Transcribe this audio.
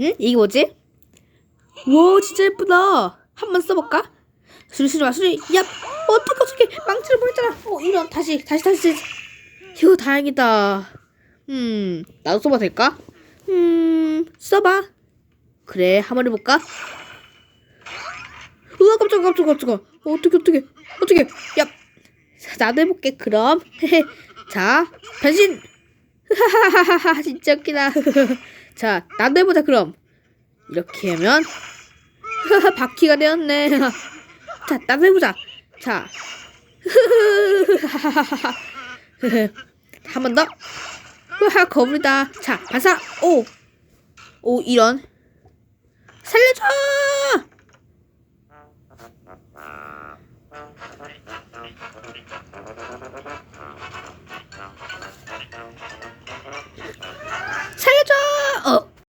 응? 이게 뭐지? 와 진짜 예쁘다. 한번 써볼까? 수리 수리 와 수리. 야 어떡해 어떡해 망치를 버렸잖아. 어 이런 다시 다시 다시. 휴 다행이다. 음 나도 써봐도 될까? 음 써봐. 그래 한번 해볼까? 우와 깜짝아 깜짝아 깜짝아. 어, 어떡해 어떡해 어떡해. 야 자, 나도 해볼게 그럼. 자 변신. 하하하하 진짜 웃기다. 자 나도 해보자 그럼. 이렇게 하면 바퀴가 되었네. 자, 나도 해보자. 자, 한 번 더. 으하, 거물이다. 자, 반사. 오, 오 이런. 살려줘.